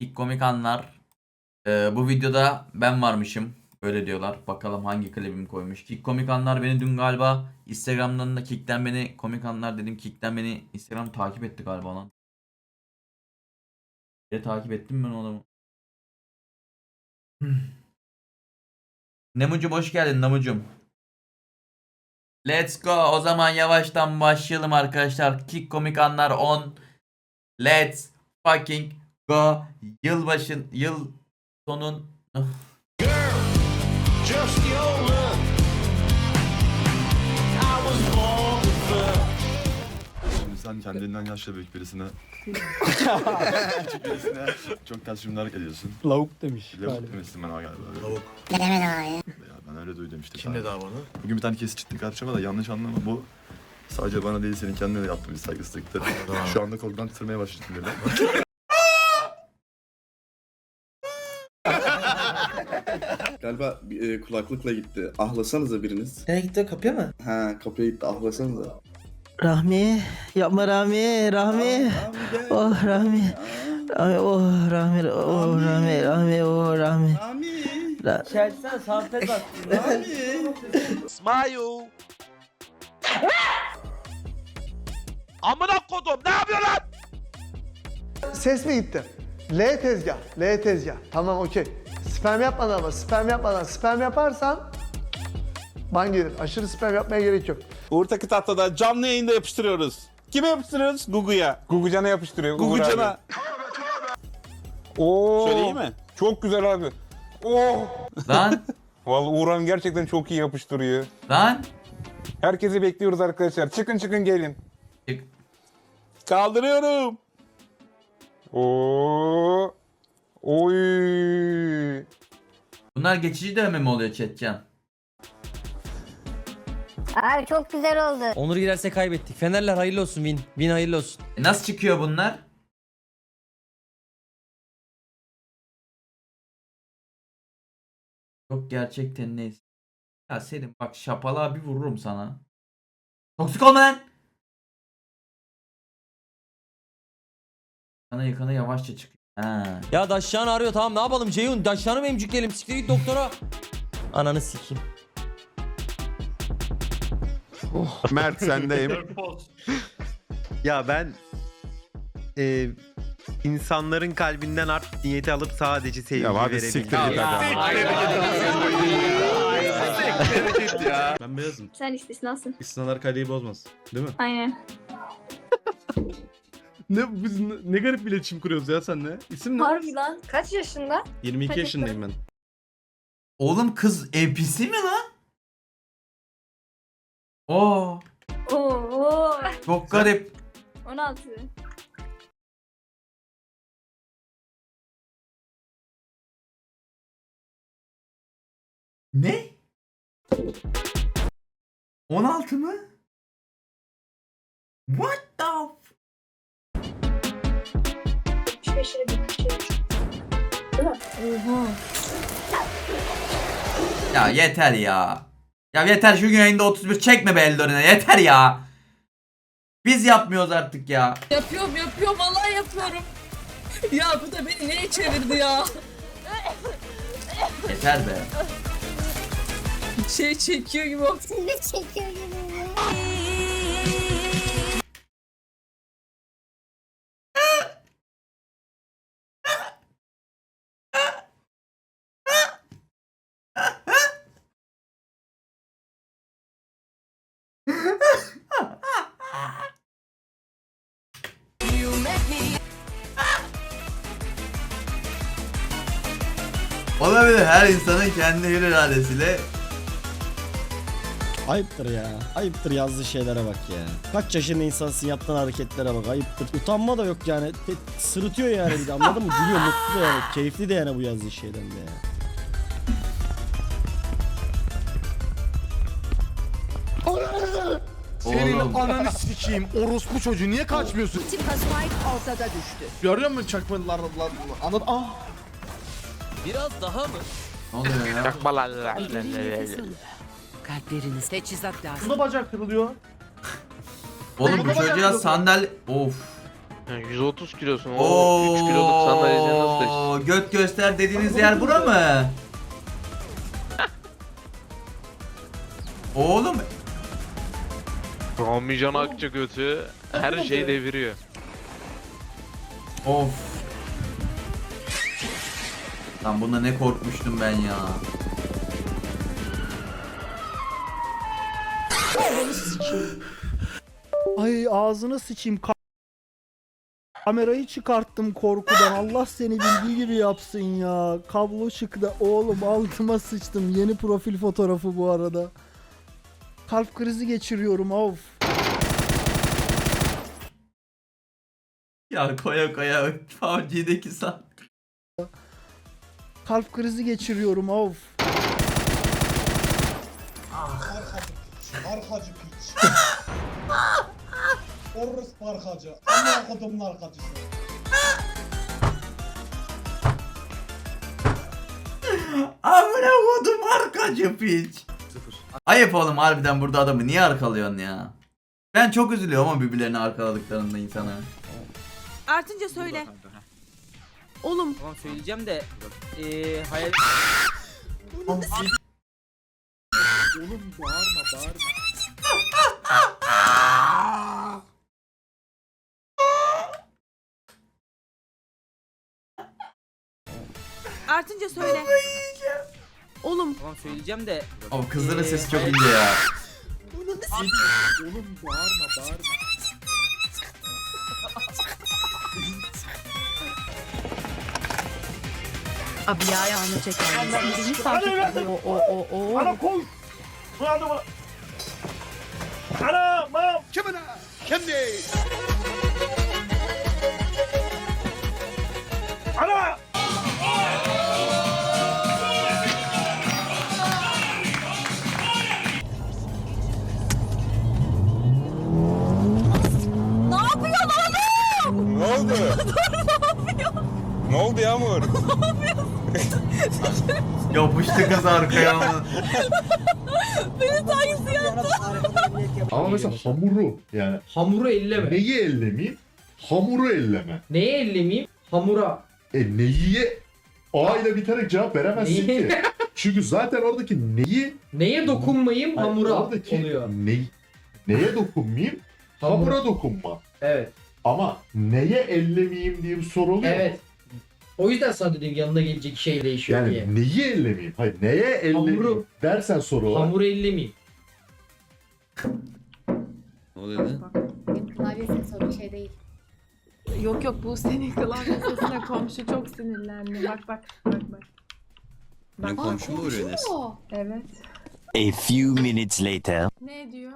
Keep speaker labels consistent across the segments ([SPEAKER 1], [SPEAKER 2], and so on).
[SPEAKER 1] İlk komik anlar. Ee, bu videoda ben varmışım. Öyle diyorlar. Bakalım hangi klibimi koymuş. Kick komik anlar beni dün galiba Instagram'dan da Kick'ten beni komik anlar dedim. Kick'ten beni Instagram takip etti galiba lan. De takip ettim ben o adamı. Nemucum hoş geldin Nemucum. Let's go. O zaman yavaştan başlayalım arkadaşlar. Kick komik anlar 10. Let's fucking go. Yılbaşın yıl sonun
[SPEAKER 2] Just your look. I was born with love.
[SPEAKER 3] Şimdi sen kendinden yaşça büyük birisine küçük birisine çok ters cümleler ediyorsun.
[SPEAKER 4] Lavuk demiş.
[SPEAKER 3] Lavuk
[SPEAKER 4] galiba.
[SPEAKER 3] demişsin bana galiba.
[SPEAKER 5] Lavuk.
[SPEAKER 3] Ya ben öyle duydum işte.
[SPEAKER 5] Kim dedi abi onu?
[SPEAKER 3] Bugün bir tane kesit çıktı karşıma da yanlış anlama bu sadece bana değil senin kendine de yaptığın bir saygısızlıktır. Şu anda korkudan titremeye başladım böyle.
[SPEAKER 6] Galiba e, kulaklıkla gitti. Ahlasanıza biriniz.
[SPEAKER 7] Nereye gitti kapıya mı?
[SPEAKER 6] Ha kapıya gitti ahlasanıza.
[SPEAKER 7] Rahmi yapma Rahmi Rahmi oh Rahmi Rahmi oh Rahmi oh Rahmi Rahmi oh Rahmi
[SPEAKER 6] Rami.
[SPEAKER 7] Ra-
[SPEAKER 8] Çelsene sohbet bak.
[SPEAKER 2] Smile. Amına kodum ne yapıyorsun lan?
[SPEAKER 4] Ses mi gitti? L tezgah. L tezgah. Tamam okey. Spam yapmadan ama spam yapmadan. Spam yaparsan ban gelir. Aşırı spam yapmaya gerek yok.
[SPEAKER 9] Uğur Takı Tatlı'da canlı yayında yapıştırıyoruz. Kime yapıştırıyoruz? Gugu'ya.
[SPEAKER 10] Gugucan'a yapıştırıyor. Uğur
[SPEAKER 9] Gugucan'a.
[SPEAKER 10] Oo.
[SPEAKER 9] Söyleyeyim mi?
[SPEAKER 10] Çok güzel abi. Oo.
[SPEAKER 1] lan
[SPEAKER 10] Vallahi Uğur abi gerçekten çok iyi yapıştırıyor.
[SPEAKER 1] lan
[SPEAKER 10] Herkesi bekliyoruz arkadaşlar. Çıkın çıkın gelin.
[SPEAKER 1] Çık.
[SPEAKER 9] Kaldırıyorum.
[SPEAKER 10] Oo. Oy.
[SPEAKER 1] Bunlar geçici dövme mi oluyor chatcan?
[SPEAKER 11] Abi çok güzel oldu.
[SPEAKER 8] Onur girerse kaybettik. Fenerler hayırlı olsun win. Win hayırlı olsun.
[SPEAKER 1] E nasıl çıkıyor bunlar? Çok gerçekten neyse. Ya Selim bak şapalığa bir vururum sana. Toksik olma lan. Sana yakana yavaşça çık. Ha.
[SPEAKER 8] Ya Daşşan arıyor tamam ne yapalım Ceyhun? Daşşan'ı mı emcükleyelim? Siktir git doktora. Ananı sikeyim.
[SPEAKER 9] Mert sendeyim.
[SPEAKER 12] Ya ben e, insanların kalbinden art niyeti alıp sadece sevgi
[SPEAKER 9] ya hadi
[SPEAKER 12] verebildim.
[SPEAKER 9] siktir git hadi.
[SPEAKER 11] Ben beyazım. Sen istisnasın.
[SPEAKER 6] İstisnalar kaleyi bozmaz. Değil mi?
[SPEAKER 11] Aynen.
[SPEAKER 6] Ne biz ne, ne garip bir iletişim kuruyoruz ya senle. İsim ne?
[SPEAKER 11] Harbi lan. Kaç yaşında?
[SPEAKER 6] 22
[SPEAKER 11] Hadi.
[SPEAKER 6] yaşındayım ben.
[SPEAKER 1] Oğlum kız NPC mi lan? Oo,
[SPEAKER 11] Oo.
[SPEAKER 1] çok garip.
[SPEAKER 11] 16.
[SPEAKER 1] Ne? 16 mı? What the f-
[SPEAKER 11] 75'e bir şey. Değil mi? Oha.
[SPEAKER 1] Ya yeter ya. Ya yeter şu gün yayında 31 çekme be Eldorina yeter ya. Biz yapmıyoruz artık ya.
[SPEAKER 8] Yapıyorum yapıyorum vallahi yapıyorum. Ya bu da beni neye çevirdi ya?
[SPEAKER 1] Yeter be.
[SPEAKER 8] Şey çekiyor gibi oldu.
[SPEAKER 11] Ne çekiyor gibi.
[SPEAKER 1] Olabilir her insanın kendi hür iradesiyle.
[SPEAKER 4] Ayıptır ya. Ayıptır yazdığı şeylere bak ya. Kaç yaşında insansın yaptığın hareketlere bak. Ayıptır. Utanma da yok yani. Te- sırıtıyor yani bir de anladın mı? Gülüyor mutlu da yani. Keyifli de yani bu yazdığı şeyden de ya.
[SPEAKER 1] Oğlum.
[SPEAKER 5] ananı sikeyim. Orospu çocuğu niye kaçmıyorsun?
[SPEAKER 8] ortada düştü.
[SPEAKER 5] Görüyor musun çakmalılar lan? Anladın? Ah.
[SPEAKER 8] Biraz daha mı?
[SPEAKER 1] Ne oluyor ya?
[SPEAKER 8] Kalpleriniz teçhizat lazım.
[SPEAKER 5] Bu da bacak kırılıyor.
[SPEAKER 1] Oğlum bu çocuğa sandalye... Of.
[SPEAKER 12] 130 kilosun.
[SPEAKER 1] Oo.
[SPEAKER 12] 3 kiloluk sandalyeye nasıl
[SPEAKER 1] göt göster dediğiniz yer bura mı? Oğlum
[SPEAKER 13] Rami Can Akça götü her şeyi deviriyor.
[SPEAKER 1] of. Lan bunda ne korkmuştum ben ya.
[SPEAKER 14] Ay ağzına sıçayım. Ka- Kamerayı çıkarttım korkudan. Allah seni bildiği gibi yapsın ya. Kablo çıktı. Oğlum altıma sıçtım. Yeni profil fotoğrafı bu arada. Kalp krizi geçiriyorum of.
[SPEAKER 1] Ya koya koya PUBG'deki san.
[SPEAKER 14] Kalp krizi geçiriyorum of.
[SPEAKER 15] Arkacı piç. Orus parkacı. Ama kodumun arkacısı.
[SPEAKER 1] Amına kodum arkacı piç. Ayıp oğlum harbiden burada adamı niye arkalıyorsun ya? Ben çok üzülüyorum ama birbirlerini arkaladıklarında insana.
[SPEAKER 16] Artınca söyle. Oğlum.
[SPEAKER 8] Tamam söyleyeceğim de eee hayal
[SPEAKER 16] Artınca söyle. Oğlum.
[SPEAKER 8] Tamam söyleyeceğim de
[SPEAKER 1] Ama kızların
[SPEAKER 8] Ee,
[SPEAKER 1] sesi çok ince ya.
[SPEAKER 16] Abi ya ayağını çeker. Birini fark etmiyor. O o o.
[SPEAKER 15] Ana koy. Bu adamı. Ana mam. Kimine? Kendi.
[SPEAKER 7] Yağmur?
[SPEAKER 1] Yapıştı kız arkaya ama.
[SPEAKER 16] Beni taksi yaptı.
[SPEAKER 17] Ama mesela hamuru yani
[SPEAKER 8] hamuru elleme.
[SPEAKER 17] neyi ellemeyeyim? Hamuru elleme.
[SPEAKER 8] Neyi ellemeyeyim? Hamura.
[SPEAKER 17] E neyi A ile biterek cevap veremezsin
[SPEAKER 8] Neyi?
[SPEAKER 17] ki. Çünkü zaten oradaki neyi
[SPEAKER 8] Neye dokunmayayım?
[SPEAKER 17] Hayır, oradaki Ne, neye dokunmayayım? Hamura dokunma.
[SPEAKER 8] Evet.
[SPEAKER 17] Ama neye ellemeyeyim diye bir soru oluyor mu?
[SPEAKER 8] O yüzden sana dedim yanına gelecek şey değişiyor
[SPEAKER 17] Yani neyi ellemeyeyim? Hayır neye ellemeyeyim
[SPEAKER 8] Hamuru.
[SPEAKER 17] dersen soru olarak.
[SPEAKER 8] ellemeyeyim.
[SPEAKER 3] Ne oluyor lan?
[SPEAKER 16] Benim klavye sesi o bir şey değil. Yok yok bu senin klavye sesine komşu çok sinirlendi. Bak bak bak bak.
[SPEAKER 3] Benim komşum mu vuruyor Enes?
[SPEAKER 16] Evet.
[SPEAKER 7] A few minutes later.
[SPEAKER 16] Ne diyor?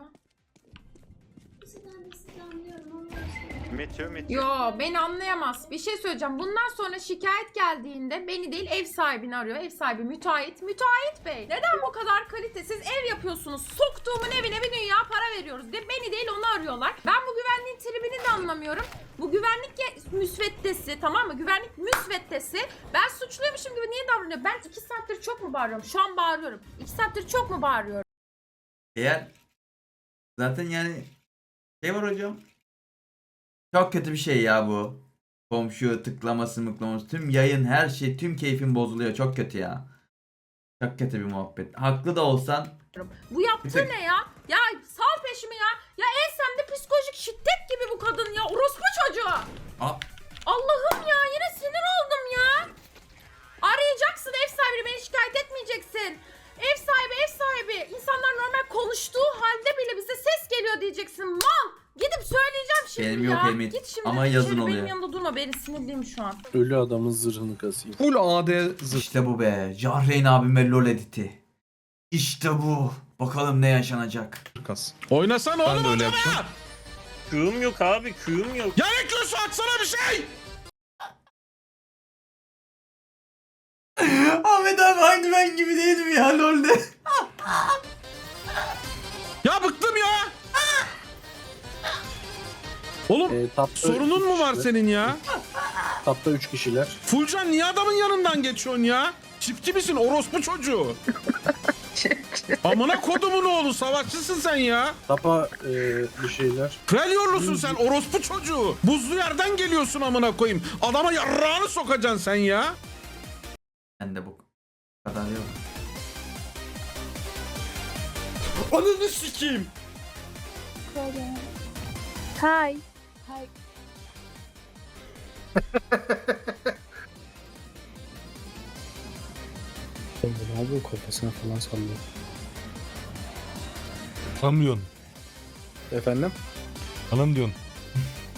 [SPEAKER 15] Meteo meteo.
[SPEAKER 16] Yo beni anlayamaz. Bir şey söyleyeceğim. Bundan sonra şikayet geldiğinde beni değil ev sahibini arıyor. Ev sahibi müteahhit. Müteahhit bey. Neden bu kadar kalitesiz ev yapıyorsunuz? Soktuğumun evine bir dünya para veriyoruz diye beni değil onu arıyorlar. Ben bu güvenliğin tribini de anlamıyorum. Bu güvenlik müsveddesi tamam mı? Güvenlik müsveddesi. Ben suçluymuşum gibi niye davranıyor? Ben iki saattir çok mu bağırıyorum? Şu an bağırıyorum. İki saattir çok mu bağırıyorum?
[SPEAKER 1] Eğer zaten yani şey var hocam. Çok kötü bir şey ya bu. Komşu tıklaması mıklaması tüm yayın her şey tüm keyfin bozuluyor çok kötü ya. Çok kötü bir muhabbet. Haklı da olsan
[SPEAKER 16] Bu yaptığı ne ya? Ya sal peşimi ya. Ya ensemde psikolojik şiddet gibi bu kadın ya. Orospu çocuğu.
[SPEAKER 1] Aa.
[SPEAKER 16] Allah'ım ya yine sinir oldum ya. Arayacaksın ev sahibini beni şikayet etmeyeceksin. Ev sahibi ev sahibi. İnsanlar normal konuştuğu halde bile bize ses geliyor diyeceksin. Mal. Şimdi
[SPEAKER 1] Benim
[SPEAKER 16] ya.
[SPEAKER 1] yok Emir.
[SPEAKER 16] Git şimdi.
[SPEAKER 1] Ama yazın
[SPEAKER 16] İçeri
[SPEAKER 1] oluyor.
[SPEAKER 16] Benim yanımda durma. Beni sinirliyim şu an.
[SPEAKER 14] Ölü adamın zırhını kasayım.
[SPEAKER 15] Full AD zırh.
[SPEAKER 1] işte bu be. Jahreyn abime lol editi. İşte bu. Bakalım ne yaşanacak.
[SPEAKER 15] Kas.
[SPEAKER 7] Oynasana
[SPEAKER 15] Ben de öyle yapacağım.
[SPEAKER 7] Kığım yok abi kığım yok.
[SPEAKER 15] Ya ne köşe atsana bir şey.
[SPEAKER 1] Ahmet abi aynı ben gibi değil mi ya lolde?
[SPEAKER 15] Ya bıktım ya. Oğlum sorunun mu var senin ya?
[SPEAKER 14] Tapta 3 kişiler.
[SPEAKER 15] Fulcan niye adamın yanından geçiyorsun ya? Çiftçi misin orospu çocuğu? Amına kodumun oğlu savaşçısın sen ya.
[SPEAKER 14] Tapa bir şeyler.
[SPEAKER 15] Krel yorlusun sen orospu çocuğu. Buzlu yerden geliyorsun amına koyayım. Adama yarrağını sokacaksın sen ya.
[SPEAKER 1] Ben de bu kadar yok.
[SPEAKER 7] Ananı sikeyim.
[SPEAKER 16] Hay.
[SPEAKER 14] Abi kafasına falan sallıyor.
[SPEAKER 15] Sanmıyorsun.
[SPEAKER 14] Efendim?
[SPEAKER 15] Anam diyorsun.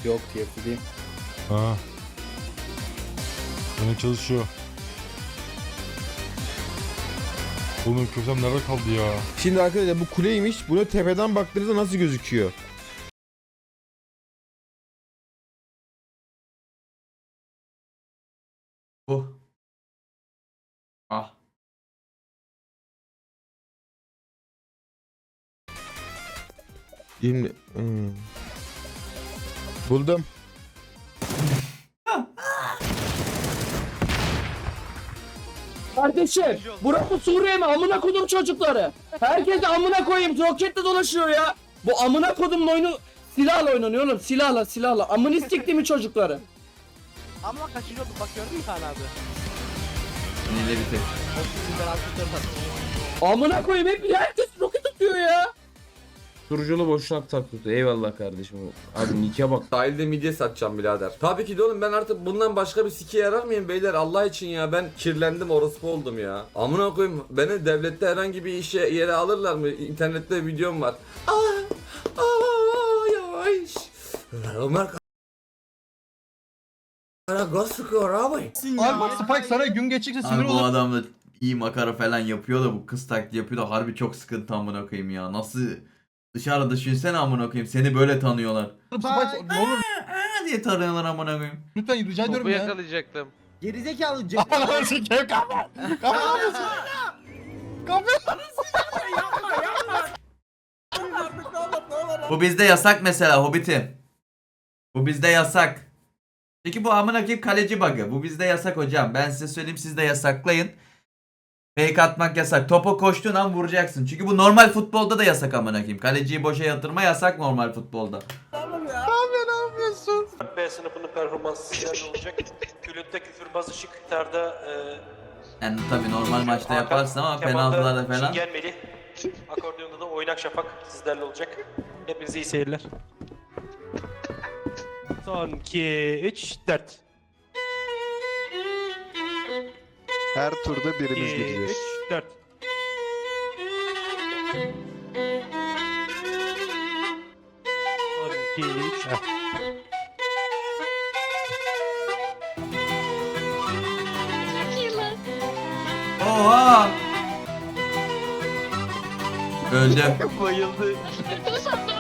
[SPEAKER 14] Yok TFT'deyim.
[SPEAKER 15] Ha. Yine çalışıyor. Oğlum kösem nerede kaldı ya?
[SPEAKER 7] Şimdi arkadaşlar bu kuleymiş. Bunu tepeden baktığınızda nasıl gözüküyor? Şimdi hmm. buldum.
[SPEAKER 13] Kardeşim burası Suriye mi? Amına kodum çocukları. Herkes de amına koyayım roketle dolaşıyor ya. Bu amına kodumun oyunu silahla oynanıyor oğlum. Silahla silahla. Amını sikti mi çocukları?
[SPEAKER 8] Ama kaçıncı olduk bak gördün mü Kaan abi?
[SPEAKER 1] Sinirle bitir.
[SPEAKER 13] Amına koyayım hep herkes roket atıyor ya.
[SPEAKER 7] Duruculu boşnak taktı. Eyvallah kardeşim. Abi nike bak.
[SPEAKER 18] Sahilde midye satacağım birader. Tabii ki de oğlum ben artık bundan başka bir siki yarar mıyım beyler Allah için ya ben kirlendim orospu oldum ya. Amına koyayım beni devlette herhangi bir işe yere alırlar mı? İnternette videom var. Aa, aa, yavaş. Ömer Kara gaz sıkıyor abi.
[SPEAKER 14] Abi Spike sana gün geçtikçe
[SPEAKER 1] Abi bu adam da iyi makara falan yapıyor da bu kız taklidi yapıyor da harbi çok sıkıntı amına koyayım ya. Nasıl dışarıda düşünsene amına koyayım seni böyle tanıyorlar.
[SPEAKER 14] Spike ne olur
[SPEAKER 1] Aa diye tanıyorlar amına koyayım.
[SPEAKER 14] lütfen rica ediyorum ya.
[SPEAKER 8] yakalayacaktım.
[SPEAKER 19] Gerizekalı
[SPEAKER 14] Ananı sikeyim kapat. Kapat.
[SPEAKER 1] Bu bizde yasak mesela Hobbit'im. Bu bizde yasak. Peki bu amına koyayım kaleci bug'ı. Bu bizde yasak hocam. Ben size söyleyeyim siz de yasaklayın. Fake atmak yasak. Topa koştuğun an vuracaksın. Çünkü bu normal futbolda da yasak amına koyayım. Kaleciyi boşa yatırma yasak normal futbolda.
[SPEAKER 13] B sınıfının performansı sizlerle olacak. Külütte küfürbaz ışık, gitarda e,
[SPEAKER 1] Yani tabii normal maçta yaparsın ama penaltılarda falan.
[SPEAKER 13] Çingenmeli, akordiyonda da oynak şafak sizlerle olacak. Hepinize iyi seyirler. Son 2, 3, 4.
[SPEAKER 17] Her turda birimiz
[SPEAKER 13] 2, 3, 4. Son 2, 3,
[SPEAKER 1] Oha! Öldüm.
[SPEAKER 8] Bayıldı.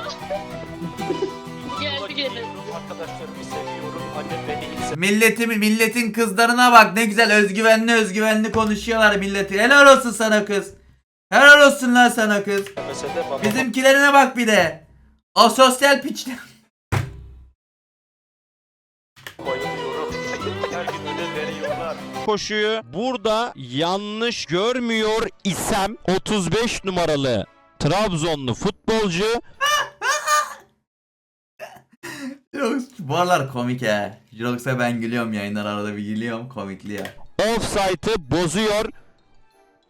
[SPEAKER 13] beni hiç
[SPEAKER 1] Milletin, kızlarına bak ne güzel özgüvenli özgüvenli konuşuyorlar milleti. Helal olsun sana kız. Helal olsun lan sana kız. Bizimkilerine bak bir de. Asosyal piçler.
[SPEAKER 15] Koşuyu burada yanlış görmüyor isem 35 numaralı Trabzonlu futbolcu
[SPEAKER 1] Yok, Bu aralar komik he. Yoksa ben gülüyorum yayınlar arada bir gülüyorum komikli ya.
[SPEAKER 15] offside'ı bozuyor.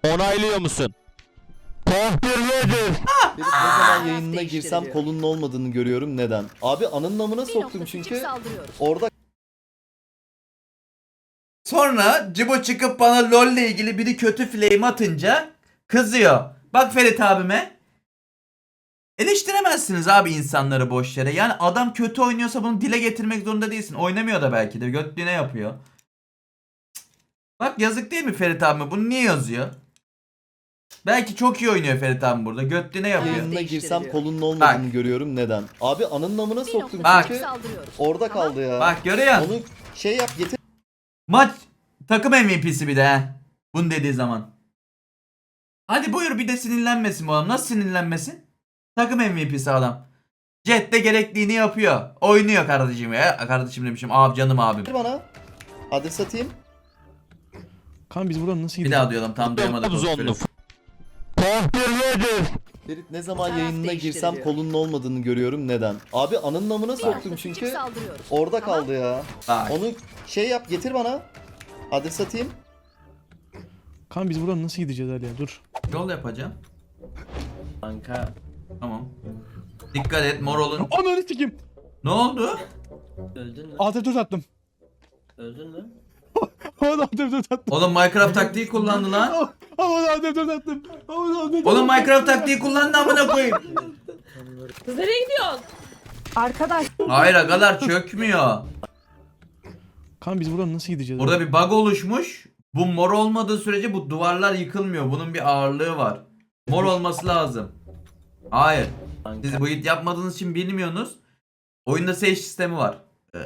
[SPEAKER 15] Onaylıyor musun? Tahmirlidir.
[SPEAKER 19] ne zaman yayınına girsem kolunun olmadığını görüyorum. Neden? Abi anın namına soktum çünkü. Orada
[SPEAKER 1] Sonra Cibo çıkıp bana LoL ile ilgili biri kötü flame atınca kızıyor. Bak Ferit abime. Eleştiremezsiniz abi insanları boş yere. Yani adam kötü oynuyorsa bunu dile getirmek zorunda değilsin. Oynamıyor da belki de. Götlüğüne yapıyor. Bak yazık değil mi Ferit abime? Bunu niye yazıyor? Belki çok iyi oynuyor Ferit abi burada. Götlüğüne yapıyor.
[SPEAKER 19] yayınına girsem kolunun olmadığını görüyorum. Neden? Abi anın namına soktum
[SPEAKER 1] Bak.
[SPEAKER 19] çünkü. Orada kaldı ya.
[SPEAKER 1] Bak görüyor musun?
[SPEAKER 19] Onu şey yap getir.
[SPEAKER 1] Maç takım MVP'si bir de he. Bunu dediği zaman. Hadi buyur bir de sinirlenmesin bu adam. Nasıl sinirlenmesin? Takım MVP'si adam. Jet de gerektiğini yapıyor. Oynuyor kardeşim ya. Kardeşim demişim. Abi canım abim.
[SPEAKER 19] bana. Adres atayım.
[SPEAKER 15] Kan biz buradan nasıl
[SPEAKER 1] Bir daha diyorum tam duyamadık.
[SPEAKER 15] Tahmirlidir.
[SPEAKER 19] Ferit ne zaman yayınına girsem kolunun olmadığını görüyorum. Neden? Abi anın namına soktum çünkü. Orada kaldı ya.
[SPEAKER 1] Bak.
[SPEAKER 19] Onu şey yap getir bana. Adres atayım.
[SPEAKER 20] Kan biz buradan nasıl gideceğiz Ali ya dur.
[SPEAKER 1] Yol yapacağım.
[SPEAKER 16] Kanka.
[SPEAKER 1] Tamam. Dikkat et mor olun.
[SPEAKER 20] Ananı sikeyim.
[SPEAKER 1] Ne oldu?
[SPEAKER 16] Öldün mü?
[SPEAKER 20] Alt F4 attım.
[SPEAKER 16] Öldün mü?
[SPEAKER 20] Havada alt F4 attım.
[SPEAKER 1] Oğlum Minecraft taktiği kullandı lan.
[SPEAKER 20] Havada alt F4 attım. Havada alt F4
[SPEAKER 1] Oğlum Minecraft taktiği kullandı amına koyayım.
[SPEAKER 21] Kız nereye gidiyorsun? Arkadaş.
[SPEAKER 1] Hayır agalar çökmüyor.
[SPEAKER 20] Kan biz buradan nasıl gideceğiz?
[SPEAKER 1] Burada bir bug oluşmuş. Bu mor olmadığı sürece bu duvarlar yıkılmıyor. Bunun bir ağırlığı var. Mor olması lazım. Hayır. Siz bu it yapmadığınız için bilmiyorsunuz. Oyunda sage sistemi var. Ee,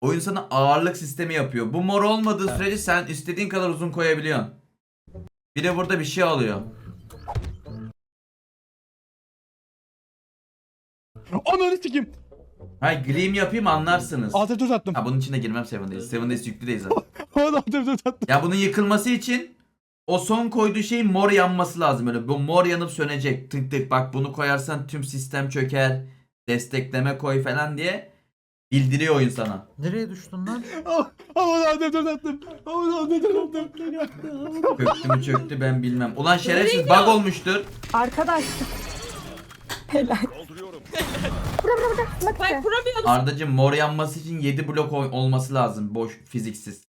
[SPEAKER 1] oyun sana ağırlık sistemi yapıyor. Bu mor olmadığı sürece sen istediğin kadar uzun koyabiliyorsun. Bir de burada bir şey alıyor.
[SPEAKER 20] Ananı sikeyim.
[SPEAKER 1] Hayır gleam yapayım anlarsınız.
[SPEAKER 20] Alt F4 attım.
[SPEAKER 1] Ha bunun içine girmem 7 Days. 7 Days yüklü değil zaten.
[SPEAKER 20] Havada alt F4 attım.
[SPEAKER 1] Ya bunun yıkılması için o son koyduğu şeyin mor yanması lazım. Böyle bu mor yanıp sönecek. Tık tık bak bunu koyarsan tüm sistem çöker. Destekleme koy falan diye bildiriyor oyun sana.
[SPEAKER 9] Nereye düştün lan?
[SPEAKER 20] Havada alt F4 attım. Havada alt F4 attım.
[SPEAKER 1] Çöktü mü çöktü ben bilmem. Ulan şerefsiz bug olmuştur.
[SPEAKER 21] Arkadaş. Helal. Spike kuramıyordum.
[SPEAKER 1] Ardacım mor yanması için 7 blok oy- olması lazım. Boş fiziksiz.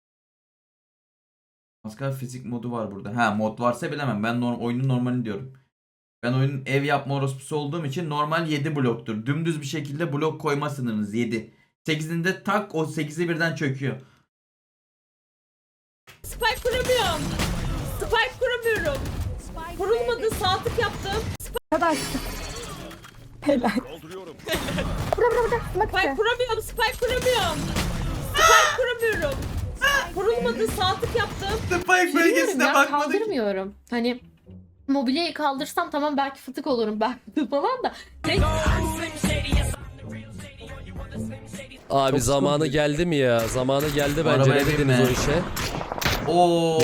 [SPEAKER 1] Başka fizik modu var burada. Ha mod varsa bilemem. Ben norm oyunun normalini diyorum. Ben oyunun ev yapma orospusu olduğum için normal 7 bloktur. Dümdüz bir şekilde blok koyma sınırınız 7. 8'inde tak o 8'i birden çöküyor.
[SPEAKER 21] Spike kuramıyorum. Spike kuramıyorum. Kurulmadı saatlik yaptım. Arkadaş. Helal. Spike kuramıyorum. Spike kuramıyorum. Spike kuramıyorum. Kurulmadı saatlik yaptım.
[SPEAKER 1] Spike bölgesine bakmadık.
[SPEAKER 21] Kaldırmıyorum. Hani mobilyayı kaldırsam tamam belki fıtık olurum belki falan da.
[SPEAKER 16] Abi zamanı geldi mi ya? Zamanı geldi bence. Ne dediniz o işe?
[SPEAKER 1] Oo.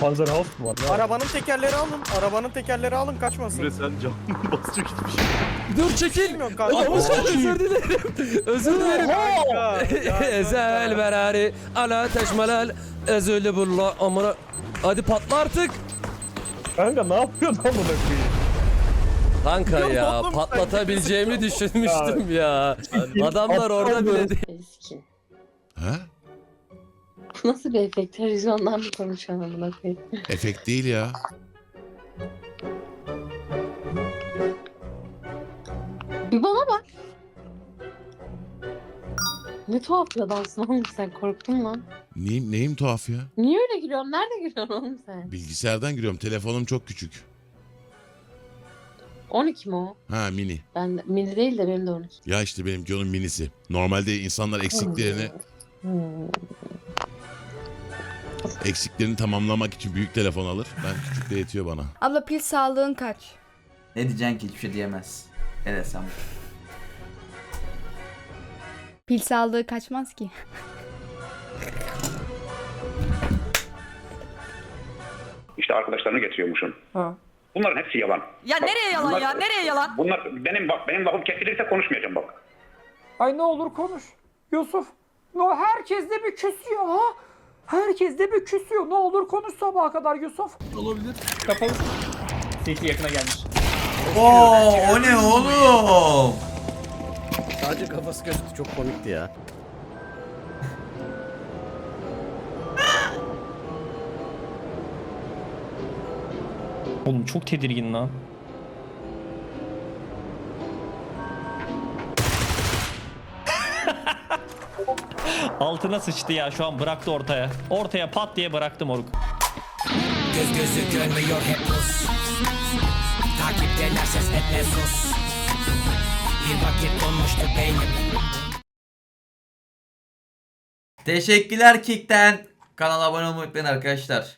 [SPEAKER 20] Panzerhaus mu var?
[SPEAKER 9] Arabanın tekerleri alın. Arabanın tekerleri alın kaçmasın.
[SPEAKER 22] Bre sen can basacak hiçbir şey.
[SPEAKER 16] Dur çekil. Özür dilerim. Özür dilerim. Ezel berari ala teşmelel ezeli bulla amına. Hadi patla artık.
[SPEAKER 20] Kanka ne yapıyorsun amına koyayım?
[SPEAKER 16] Kanka ya patlatabileceğimi düşünmüştüm ya. Adamlar orada bile değil.
[SPEAKER 23] Ha?
[SPEAKER 21] Nasıl bir efekt? Televizyondan mı konuşuyorsun amına koyayım?
[SPEAKER 23] Efekt değil ya.
[SPEAKER 21] Bir bana bak. Ne tuhaf bir adamsın oğlum sen korktun lan.
[SPEAKER 23] Neyim, neyim tuhaf ya?
[SPEAKER 21] Niye öyle gülüyorsun? Nerede gülüyorsun oğlum sen?
[SPEAKER 23] Bilgisayardan giriyorum. Telefonum çok küçük.
[SPEAKER 21] 12 mi o?
[SPEAKER 23] Ha mini.
[SPEAKER 21] Ben de, mini değil de benim de 12.
[SPEAKER 23] Ya işte benimki onun minisi. Normalde insanlar eksiklerini
[SPEAKER 21] Hmm.
[SPEAKER 23] Eksiklerini tamamlamak için büyük telefon alır. Ben küçük de yetiyor bana.
[SPEAKER 21] Abla pil sağlığın kaç?
[SPEAKER 1] Ne diyeceksin ki hiçbir şey diyemez. Ne desem.
[SPEAKER 21] Pil sağlığı kaçmaz ki.
[SPEAKER 24] İşte arkadaşlarını getiriyormuşsun.
[SPEAKER 21] Ha.
[SPEAKER 24] Bunların hepsi yalan.
[SPEAKER 21] Ya nereye yalan ya? Nereye yalan?
[SPEAKER 24] Bunlar benim bak benim lafım kesilirse konuşmayacağım bak.
[SPEAKER 11] Ay ne olur konuş. Yusuf. No herkes de bir küsüyor ha. Herkes de bir küsüyor. Ne olur konuş sabaha kadar Yusuf. Olabilir. Kapalı. Seti yakına gelmiş.
[SPEAKER 1] Oo o ne oğlum?
[SPEAKER 9] Sadece kafası gözüktü çok komikti ya.
[SPEAKER 11] Oğlum çok tedirgin lan. Altına sıçtı ya şu an bıraktı ortaya. Ortaya pat diye bıraktı moruk.
[SPEAKER 9] Göz gözü görmüyor hep Rus. Takipteler ses etme sus. Bir vakit donmuştu beynim.
[SPEAKER 1] Teşekkürler Kick'ten. Kanala abone olmayı unutmayın arkadaşlar.